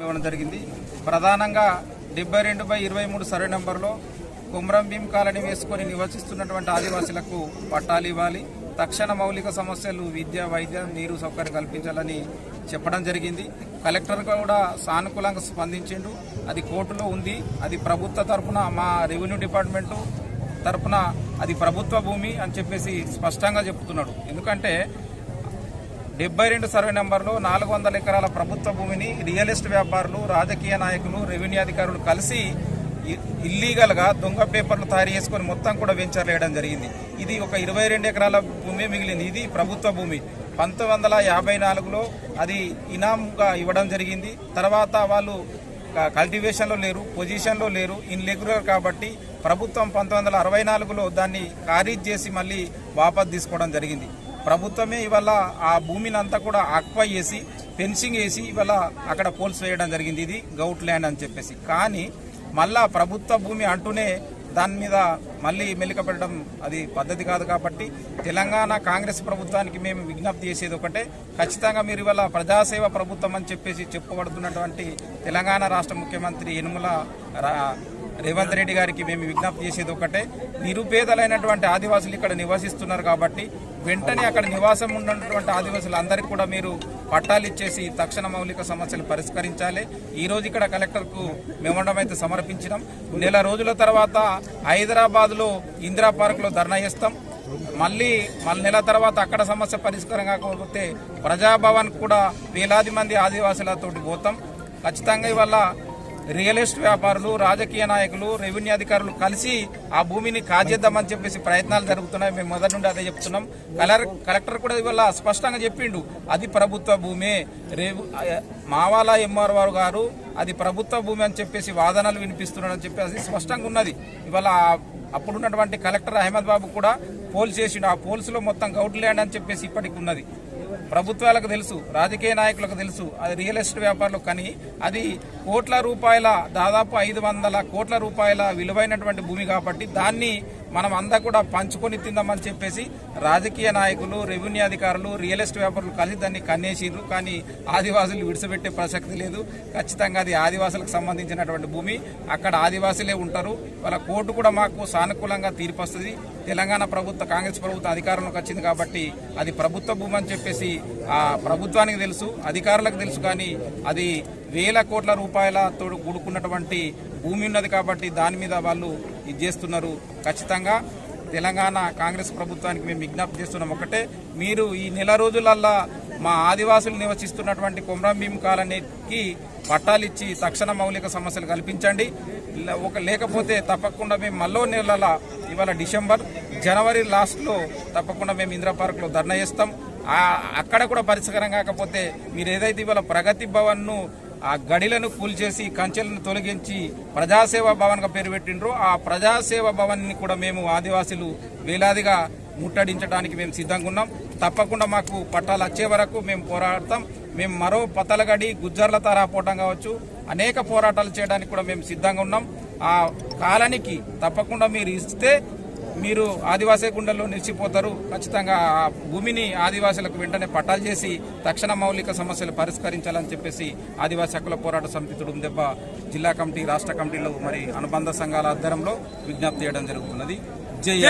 ఇవ్వడం జరిగింది. ప్రధానంగా డెబ్బై రెండు బై ఇరవై మూడు సర్వే నెంబర్లో కుమ్రం భీం కాలనీ వేసుకొని నివసిస్తున్నటువంటి ఆదివాసులకు పట్టాలు ఇవ్వాలి. తక్షణ మౌలిక సమస్యలు విద్య వైద్య నీరు సౌకర్యం కల్పించాలని చెప్పడం జరిగింది. కలెక్టర్ కూడా సానుకూలంగా స్పందించిండు. అది కోర్టులో ఉంది. అది ప్రభుత్వ తరఫున మా రెవెన్యూ డిపార్ట్మెంటు తరఫున అది ప్రభుత్వ భూమి అని చెప్పేసి స్పష్టంగా చెప్తున్నాడు. ఎందుకంటే డెబ్బై రెండు సర్వే నెంబర్లో నాలుగు వందల ఎకరాల ప్రభుత్వ భూమిని రియల్ ఎస్టేట్ వ్యాపారులు రాజకీయ నాయకులు రెవెన్యూ అధికారులు కలిసి ఇల్లీగల్గా దొంగ పేపర్లు తయారు చేసుకొని మొత్తం కూడా వెంచర్ వేయడం జరిగింది. ఇది ఒక ఇరవై రెండు ఎకరాల భూమి మిగిలింది. ఇది ప్రభుత్వ భూమి. పంతొమ్మిది వందల యాభై నాలుగులో అది ఇనాంగా ఇవ్వడం జరిగింది. తర్వాత వాళ్ళు కల్టివేషన్లో లేరు పొజిషన్లో లేరు ఇన్రెగ్యులర్ కాబట్టి ప్రభుత్వం పంతొమ్మిది వందల అరవై నాలుగులో దాన్ని ఖారీజ్ చేసి మళ్ళీ వాపస్ తీసుకోవడం జరిగింది. ప్రభుత్వమే ఇవాళ ఆ భూమిని అంతా కూడా ఆక్యుపై చేసి ఫెన్సింగ్ వేసి ఇవాళ అక్కడ పోల్స్ వేయడం జరిగింది. ఇది గౌట్ ల్యాండ్ అని చెప్పేసి. కానీ మళ్ళా ప్రభుత్వ భూమి అంటూనే దాని మీద మళ్ళీ మెలిక పెట్టడం అది పద్ధతి కాదు కాబట్టి తెలంగాణ కాంగ్రెస్ ప్రభుత్వానికి మేము విజ్ఞప్తి చేసేది ఒకటే. ఖచ్చితంగా మీరు ఇవాళ ప్రజాసేవ ప్రభుత్వం అని చెప్పేసి చెప్పబడుతున్నటువంటి తెలంగాణ రాష్ట్ర ముఖ్యమంత్రి యనుమల రా- రేవంత్ రెడ్డి గారికి మేము విజ్ఞప్తి చేసేది ఒకటే. నిరుపేదలైనటువంటి ఆదివాసులు ఇక్కడ నివసిస్తున్నారు కాబట్టి వెంటనే అక్కడ నివాసం ఉన్నటువంటి ఆదివాసులందరికీ కూడా మీరు పట్టాలు ఇచ్చేసి తక్షణ మౌలిక సమస్యలు పరిష్కరించాలి. ఈ రోజు ఇక్కడ కలెక్టర్కు మెమోండం అయితే సమర్పించినాం. నెల రోజుల తర్వాత హైదరాబాద్లో ఇందిరా పార్క్లో ధర్నా చేస్తాం. మళ్ళీ మళ్ళీ నెల తర్వాత అక్కడ సమస్య పరిష్కారం కాకపోతే ప్రజాభవన్ కూడా వేలాది మంది ఆదివాసులతోటి పోతాం. ఖచ్చితంగా ఇవాళ రియల్ ఎస్టేట్ వ్యాపారులు రాజకీయ నాయకులు రెవెన్యూ అధికారులు కలిసి ఆ భూమిని కాజేద్దామని చెప్పేసి ప్రయత్నాలు జరుగుతున్నాయి. మేము మొదటి నుండి అదే చెప్తున్నాం. కలర్ కలెక్టర్ కూడా ఇవాళ స్పష్టంగా చెప్పిండు అది ప్రభుత్వ భూమే. రేవు మావాల ఎంఆర్ఆర్ గారు అది ప్రభుత్వ భూమి అని చెప్పేసి వాదనలు వినిపిస్తున్నాడని చెప్పేసి స్పష్టంగా ఉన్నది. ఇవాళ అప్పుడున్నటువంటి కలెక్టర్ అహ్మద్ బాబు కూడా పోల్స్ చేసిండు. ఆ పోల్స్లో మొత్తం గౌట్ ల్యాండ్ అని చెప్పేసి ఇప్పటికి ఉన్నది. ప్రభుత్వాలకు తెలుసు రాజకీయ నాయకులకు తెలుసు అది రియల్ ఎస్టేట్ వ్యాపారులకు కానీ అది కోట్ల రూపాయల దాదాపు ఐదు వందల కోట్ల రూపాయల విలువైనటువంటి భూమి కాబట్టి దాన్ని మనం అంతా కూడా పంచుకొని తిందామని చెప్పేసి రాజకీయ నాయకులు రెవెన్యూ అధికారులు రియల్ ఎస్టేట్ వ్యాపారులు కలిసి దాన్ని కన్నేసిర్రు. కానీ ఆదివాసులు విడిచిపెట్టే ప్రసక్తి లేదు. ఖచ్చితంగా అది ఆదివాసులకు సంబంధించినటువంటి భూమి. అక్కడ ఆదివాసులే ఉంటారు. వాళ్ళ కోర్టు కూడా మాకు సానుకూలంగా తీర్పు వస్తుంది తెలంగాణ ప్రభుత్వ కాంగ్రెస్ ప్రభుత్వం అధికారంలోకి వచ్చింది కాబట్టి అది ప్రభుత్వ భూమి అని చెప్పేసి ఆ ప్రభుత్వానికి తెలుసు అధికారులకు తెలుసు. కానీ అది వేల కోట్ల రూపాయలతో కూడుకున్నటువంటి భూమి ఉన్నది కాబట్టి దాని మీద వాళ్ళు ఇది చేస్తున్నారు. ఖచ్చితంగా తెలంగాణ కాంగ్రెస్ ప్రభుత్వానికి మేము విజ్ఞప్తి చేస్తున్నాం. ఒకటే మీరు ఈ నెల రోజులల్లా మా ఆదివాసులు నివసిస్తున్నటువంటి కొమరం కాలనీకి పట్టాలిచ్చి తక్షణ మౌలిక సమస్యలు కల్పించండి. ఒక లేకపోతే తప్పకుండా మేము మళ్ళో నెలల ఇవాళ డిసెంబర్ జనవరి లాస్ట్లో తప్పకుండా మేము ఇందిరా పార్క్లో ధర్నా చేస్తాం. అక్కడ కూడా పరిష్కారం కాకపోతే మీరు ఏదైతే ఇవాళ ప్రగతి భవన్ను ఆ గడిలను కూల్చేసి కంచెలను తొలగించి ప్రజాసేవ భవన్గా పేరు పెట్టిండ్రు. ఆ ప్రజాసేవ భవన్ని కూడా మేము ఆదివాసులు వేలాదిగా ముట్టడించడానికి మేము సిద్ధంగా ఉన్నాం. తప్పకుండా మాకు పట్టాలు వచ్చే వరకు మేము పోరాడతాం. మేము మరో పతలగడి గుజ్జర్ల తరహా పోవటం కావచ్చు అనేక పోరాటాలు చేయడానికి కూడా మేము సిద్ధంగా ఉన్నాం. ఆ కాలానికి తప్పకుండా మీరు ఇస్తే మీరు ఆదివాసీ గుండెల్లో నిలిచిపోతారు. ఖచ్చితంగా ఆ భూమిని ఆదివాసులకు వెంటనే పట్టాలు చేసి తక్షణ మౌలిక సమస్యలు పరిష్కరించాలని చెప్పేసి ఆదివాసీ హక్కుల పోరాట సమితి తుడుందెబ్బ జిల్లా కమిటీ రాష్ట్ర కమిటీలో మరి అనుబంధ సంఘాల ఆధ్వర్యంలో విజ్ఞప్తి చేయడం జరుగుతున్నది. జై